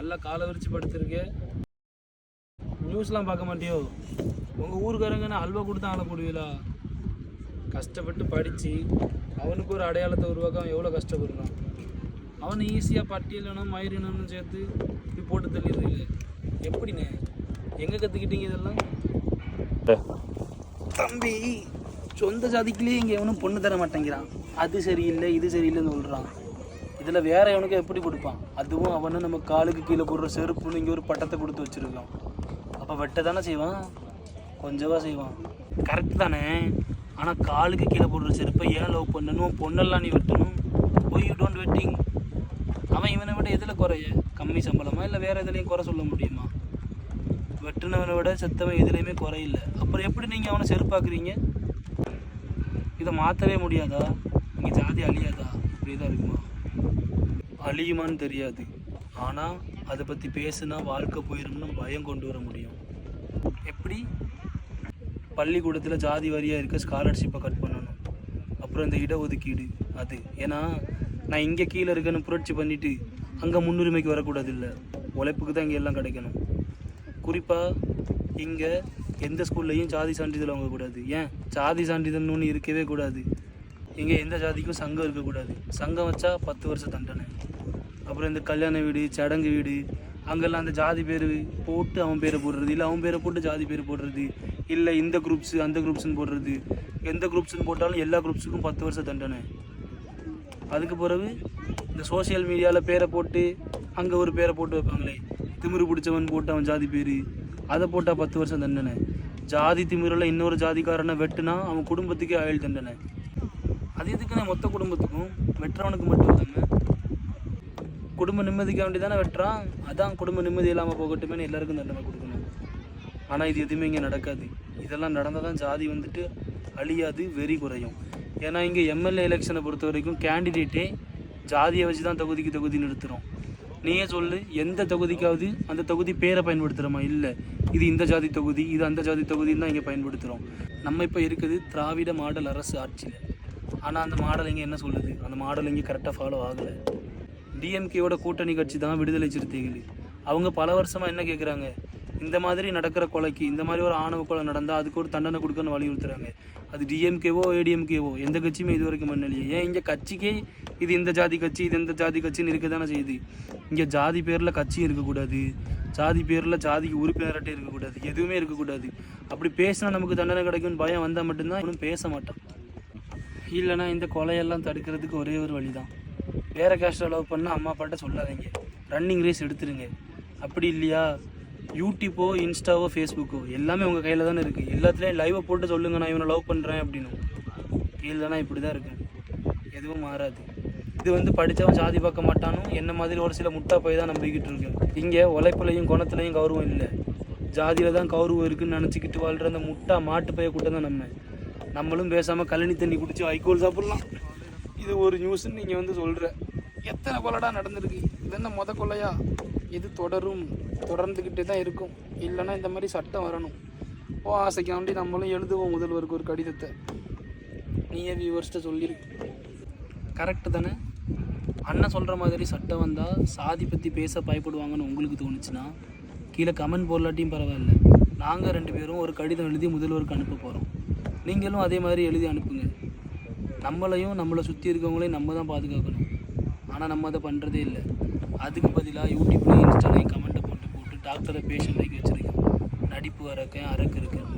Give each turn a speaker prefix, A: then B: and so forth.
A: நல்லா காலை விரிச்சு படுத்திருக்க நியூஸ்லாம் பார்க்க மாட்டியோ? உங்கள் ஊருக்காரங்கன்னா அல்வா கொடுத்தா ஆள போடுவீங்களா கஷ்டப்பட்டு படித்து அவனுக்கு ஒரு அடையாளத்தை உருவாக்க அவன் எவ்வளோ கஷ்டப்படுறான்? அவனை ஈஸியாக பட்டியலனும் மயிரினும் சேர்த்து இப்படி போட்டு தள்ளிடுறீங்க. எப்படிண்ணே எங்கே கற்றுக்கிட்டீங்க இதெல்லாம்? தம்பி சொந்த ஜாதிக்குள்ளேயே இங்கே எவனும் பொண்ணு தர மாட்டேங்கிறான் அது சரியில்லை இது சரியில்லைன்னு சொல்கிறான் இதில் வேற எவனுக்கு எப்படி கொடுப்பான்? அதுவும் அவனு நம்ம காலுக்கு கீழே போடுற செருப்புன்னு இங்கே ஒரு பட்டத்தை கொடுத்து வச்சிருக்கான். அப்போ வெட்ட தானே செய்வான்? கொஞ்சமாக செய்வான். கரெக்ட் தானே. ஆனால் காலுக்கு கீழே போடுற செருப்பை ஏன் லவ் பண்ணணும்? பொண்ணெல்லாம் நீ வெட்டணும். ஒய் யூ டோன்ட் வெட்டிங் அவன் இவனை விட எதில் குறைய? கம்மி சம்பளமா இல்லை வேறு எதுலேயும் குறை சொல்ல முடியுமா? வெட்டினவனை விட செத்தவன் எதுலேயுமே குறையில்ல. அப்புறம் எப்படி நீங்கள் அவனை செருப்பாக்குறீங்க? இதை மாற்றவே முடியாதா? இங்கே ஜாதி அழியாதா? இப்படி தான் இருக்குமா? அழியுமான்னு தெரியாது. ஆனால் அதை பற்றி பேசுனா வாழ்க்கை போயிடும்னு பயம் கொண்டு வர முடியும். எப்படி? பள்ளிக்கூடத்தில் ஜாதி வாரியாக இருக்க ஸ்காலர்ஷிப்பை கட் பண்ணணும். அப்புறம் இந்த இடஒதுக்கீடு அது. ஏன்னா நான் இங்கே கீழே இருக்கேன்னு புரட்சி பண்ணிவிட்டு அங்கே முன்னுரிமைக்கு வரக்கூடாது இல்லை உழைப்புக்கு தான் இங்கே எல்லாம் கிடைக்கணும். குறிப்பாக இங்கே எந்த ஸ்கூல்லையும் ஜாதி சான்றிதழ் வாங்கக்கூடாது. ஏன்? ஜாதி சான்றிதழ்னு ஒன்று இருக்கவே கூடாது. இங்கே எந்த ஜாதிக்கும் சங்கம் இருக்கக்கூடாது. சங்கம் வச்சா பத்து வருஷம் தண்டனை. அப்புறம் இந்த கல்யாண வீடு சடங்கு வீடு அங்கெல்லாம் அந்த ஜாதி பேர் போட்டு அவன் பேரை போடுறது இல்லை அவன் பேரை போட்டு ஜாதி பேர் போடுறது இல்லை இந்த குரூப்ஸு அந்த குரூப்ஸ்னு போடுறது. எந்த குரூப்ஸ்னு போட்டாலும் எல்லா குரூப்ஸுக்கும் பத்து வருஷம் தண்டனை. அதுக்கு பிறகு இந்த சோஷியல் மீடியாவில் பேரை போட்டு அங்கே ஒரு பேரை போட்டு வைப்பாங்களே திமிரு பிடிச்சவன் போட்டு அவன் ஜாதி பேர் அதை போட்டால் பத்து வருஷம் தண்டனை. ஜாதி திமிரில் இன்னொரு ஜாதிக்காரனை வெட்டுனா அவன் குடும்பத்துக்கே ஆயுள் தண்டனை. அது எதுக்குன்னா மொத்த குடும்பத்துக்கும் வெட்டுறவனுக்கு மட்டும் தானே குடும்ப நிம்மதிக்க வேண்டி தானே வெட்டுறான்? அதான் குடும்ப நிம்மதி இல்லாமல் போகட்டுமேனு எல்லாருக்கும் தண்டனை கொடுக்கணும். ஆனால் இது எதுவுமே இங்கே நடக்காது. இதெல்லாம் நடந்தால் தான் ஜாதி வந்துட்டு அழியாது வெறி குறையும். ஏன்னா இங்கே எம்எல்ஏ எலெக்ஷனை பொறுத்த வரைக்கும் கேண்டிடேட்டே ஜாதியை வச்சு தான் தொகுதிக்கு தொகுதி நிறுத்துகிறோம் நீயே சொல்லு எந்த தொகுதிக்காவது அந்த தொகுதி பேரை பயன்படுத்துகிறோமா இல்லை. இது இந்த ஜாதி தொகுதி இது அந்த ஜாதி தொகுதின்னு தான் இங்கே பயன்படுத்துகிறோம் நம்ம இப்போ இருக்குது திராவிட மாடல் அரசு ஆட்சியில். ஆனால் அந்த மாடல் இங்கே என்ன சொல்லுது? அந்த மாடல் இங்கே கரெக்டாக ஃபாலோ ஆகலை. டிஎம்கேவோட கூட்டணி கட்சி தான் விடுதலை சிறுத்தைகள். அவங்க பல வருஷமாக என்ன கேட்குறாங்க இந்த மாதிரி நடக்கிற கொலைக்கு இந்த மாதிரி ஒரு ஆணவ கொலை நடந்தால் அதுக்கு ஒரு தண்டனை கொடுக்கணும்னு வலியுறுத்துறாங்க. அது டிஎம்கேவோ ஏடிஎம்கேவோ எந்த கட்சியுமே இது வரைக்கும் பண்ணலையே. ஏன் இங்கே கட்சிக்கே இது இந்த ஜாதி கட்சி இது இந்த ஜாதி கட்சின்னு இருக்க தானே செய்யுது? இங்கே ஜாதி பேரில் கட்சி இருக்கக்கூடாது. ஜாதி பேரில் ஜாதிக்கு உறுப்பினர்கிட்ட இருக்கக்கூடாது. எதுவுமே இருக்கக்கூடாது. அப்படி பேசினா நமக்கு தண்டனை கிடைக்கும்னு பயம் வந்தால் மட்டும்தான் இன்னும் பேச மாட்டான். இல்லைன்னா இந்த கொலையெல்லாம் தடுக்கிறதுக்கு ஒரே ஒரு வழி தான் வேறு கேஸ்ட்டை லவ் பண்ணால் அம்மா அப்பாட்ட சொல்லாதீங்க. ரன்னிங் ரேஸ் எடுத்துருங்க. அப்படி இல்லையா? யூடியூப்போ இன்ஸ்டாவோ ஃபேஸ்புக்கோ எல்லாமே உங்கள் கையில் தானே இருக்குது எல்லாத்துலேயும் லைவை போட்டு சொல்லுங்க நான் இவனை லவ் பண்ணுறேன் அப்படின்னு. தானே இப்படி தான் இருக்கு. எதுவும் மாறாது. இது வந்து படித்தவன் ஜாதி பார்க்க மாட்டானும். என்ன மாதிரி ஒரு சில முட்டா போய் தான் நம்பிக்கிட்டு இருக்கேன். இங்கே உழைப்புலையும் குணத்துலையும் கௌரவம் இல்லை. ஜாதியில் தான் கௌரவம் இருக்குன்னு நினச்சிக்கிட்டு வாழ்கிற அந்த முட்டா மாட்டு பைய கூட்டம் தான் நம்ம. நம்மளும் பேசாமல் கழனி தண்ணி குடிச்சு வைக்கோல் சாப்பிட்லாம். இது ஒரு நியூஸ்ன்னு நீங்கள் வந்து சொல்கிற எத்தனை கொலைடா நடந்திருக்கு? இது என்ன மொத கொலையா இது தொடரும்? தொடர்ந்துக்கிட்டே தான் இருக்கும். இல்லைன்னா இந்த மாதிரி சட்டம் வரணும். ஓ ஆசைக்காண்டி நம்மளும் எழுதுவோம் முதல்வருக்கு ஒரு கடிதத்தை. நீயே வியூவர்ஸ்கிட்ட சொல்லியிருக்கு கரெக்டு தானே? அண்ணன் சொல்கிற மாதிரி சட்டம் வந்தால் சாதி பற்றி பேச பயப்படுவாங்கன்னு உங்களுக்கு தோணுச்சுன்னா கீழே கமெண்ட் போடலாட்டியும் பரவாயில்ல. நாங்கள் ரெண்டு பேரும் ஒரு கடிதம் எழுதி முதல்வருக்கு அனுப்ப போகிறோம் நீங்களும் அதே மாதிரி எழுதி அனுப்புங்க. நம்மளையும் நம்மளை சுற்றி இருக்கவங்களையும் நம்ம தான் பாதுகாக்கணும். ஆனால் நம்ம அதை பண்ணுறதே இல்லை. அதுக்கு பதிலாக யூடியூப்லேயும் இன்ஸ்டாலையும் கமெண்ட்டை போட்டு போட்டு டாக்டரை பேஷண்ட் வச்சுருக்கேன். நடிப்பு அரக்கேன் அரக்கு இருக்கேன்